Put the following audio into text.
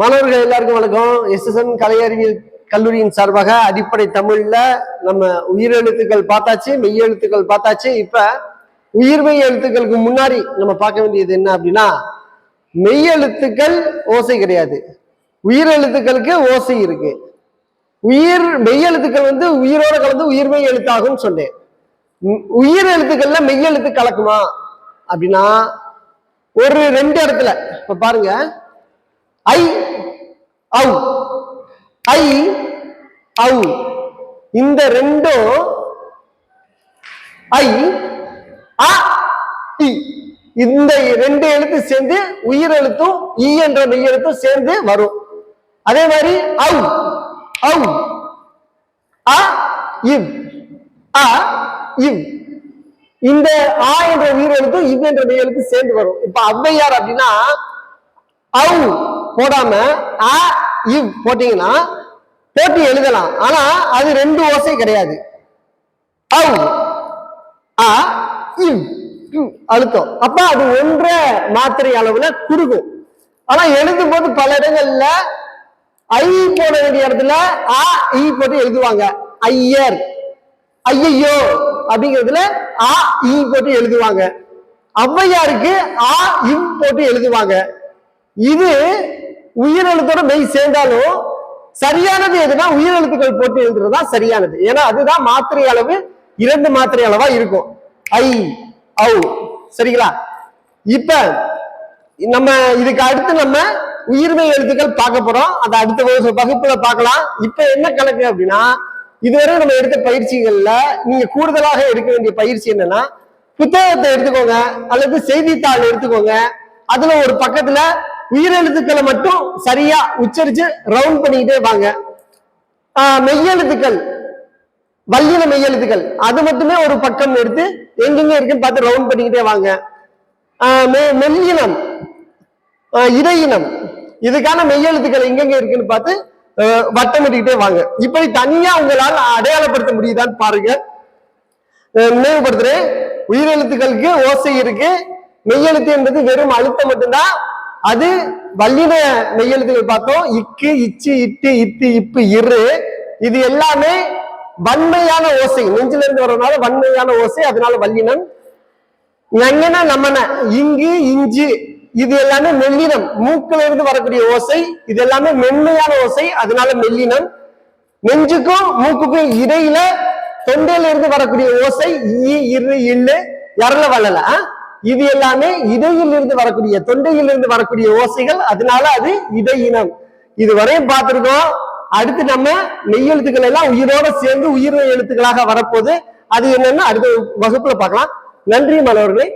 மாணவர்கள் எல்லாருக்கும் வணக்கம். எஸ்எஸ்என் கலை அறிவியல் கல்லூரியின் சார்பாக அடிப்படை தமிழ்ல நம்ம உயிரெழுத்துக்கள் பார்த்தாச்சு மெய்யெழுத்துக்கள் பார்த்தாச்சு. இப்ப உயிர்மெய் எழுத்துக்களுக்கு முன்னாடி நம்ம பார்க்க வேண்டியது என்ன அப்படின்னா மெய்யெழுத்துக்கள் ஓசை கிடையாது. உயிரெழுத்துக்களுக்கு ஓசை இருக்கு. உயிர் மெய்யெழுத்துக்கள் வந்து உயிரோட கலந்து உயிர்மெய் எழுத்தாகும் சொன்னேன். உயிர் எழுத்துக்கள்ல மெய்யெழுத்து கலக்குமா அப்படின்னா ஒரு ரெண்டு இடத்துல இப்ப பாருங்க. ஐ அவு. ஐ அவு. இந்த ரெண்டும் ஐ அ டி. இந்த ரெண்டு எழுத்து சேர்ந்து உயிர் எழுத்தும் ஈ என்ற மெய் எழுத்தும் சேர்ந்து வரும். அதே மாதிரி ஔ ஔ அ இவ். அ இவ். இந்த ஆ என்ற உயிர் எழுத்தும் இவ் என்ற மெய் எழுத்து சேர்ந்து வரும். இப்ப ஔவையார் அப்படின்னா அவு. போடாம ஆ இவ் போட்டீங்கன்னா போட்டு எழுதலாம். ஆனா அது ரெண்டு ஓசை கிடையாது. அவ் ஆ இவ் அழுத்தம். அப்ப அது ஒன்றரை மாத்திரை அளவுல குறுகும். ஆனா எழுதும் போது பல இடங்கள்ல ஐ போட வேண்டிய இடத்துல ஆ இ போட்டு எழுதுவாங்க. ஐயர் ஐயையோ அப்படிங்கிறதுல ஆ இ போட்டு எழுதுவாங்க. ஔவையாருக்கு ஆ இவ் போட்டு எழுதுவாங்க. இது உயிரெழுத்தோட மெய் சேர்ந்தாலும் சரியானது எதுனா உயிரெழுத்துக்கள் போட்டு எழுதுறதா சரியானது. ஏன்னா அதுதான் மாத்திரை அளவு இரண்டு மாத்திரை அளவா இருக்கும். ஐ ஔ. சரிங்களா? இப்ப நம்ம இதுக்கு அடுத்து நம்ம உயிர்மை எழுத்துக்கள் பார்க்க போறோம். அதை அடுத்த வகுப்பு- வகுப்புல பார்க்கலாம். இப்ப என்ன கணக்கு அப்படின்னா இதுவரை நம்ம எடுத்த பயிற்சிகள்ல நீங்க கூடுதலாக எடுக்க வேண்டிய பயிற்சி என்னன்னா புத்தகத்தை எடுத்துக்கோங்க அல்லது செய்தித்தாள் எடுத்துக்கோங்க. அதுல ஒரு பக்கத்துல உயிரெழுத்துக்களை மட்டும் சரியா உச்சரிச்சு ரவுண்ட் பண்ணிக்கிட்டே வாங்க. மெய்யெழுத்துக்கள். வல்லின மெய்யெழுத்துக்கள். அது மட்டுமே ஒரு பக்கம் எடுத்து எங்கெங்க இருக்குன்னு பார்த்து ரவுண்ட் பண்ணிக்கிட்டே வாங்க. மெ- மெல்லினம். இடையினம். இதுக்கான மெய்யெழுத்துக்கள் எங்கெங்க இருக்குன்னு பார்த்து வட்டமிட்டுக்கிட்டே வாங்க. இப்படி தனியா உங்களால் அடையாளப்படுத்த முடியுதான்னு பாருங்க. நினைவுபடுத்துறேன். உயிரெழுத்துக்களுக்கு ஓசை இருக்கு. மெய்யெழுத்து என்பது வெறும் அழுத்தம் மட்டும்தான். அது வல்லின மெய்யெழுத்துகள் பார்த்தோம். இக்கு இச்சு இட்டு இத்து இப்பு இரு. இது எல்லாமே வன்மையான ஓசை. நெஞ்சில இருந்து வர்றதுனால வன்மையான ஓசை அதனால வல்லினம் ஞங்கன நம்மன இங்கு இஞ்சு இது எல்லாமே மெல்லினம். மூக்கில இருந்து வரக்கூடிய ஓசை இது எல்லாமே மென்மையான ஓசை அதனால மெல்லினம். நெஞ்சுக்கும் மூக்குக்கும் இடையில தொண்டையில இருந்து வரக்கூடிய ஓசை ஈ இரு இல்லு எரல வளல இது எல்லாமே இடையில் இருந்து வரக்கூடிய தொண்டையில் இருந்து வரக்கூடிய ஓசைகள் அதனால அது இடையினம் இது வரையும் பார்த்திருக்கோம். அடுத்து நம்ம மெய்யெழுத்துக்கள் எல்லாம் உயிரோட சேர்ந்து உயிர் எழுத்துக்களாக வரப்போது அது என்னன்னு அடுத்த வகுப்புல பார்க்கலாம். நன்றி மாணவர்களே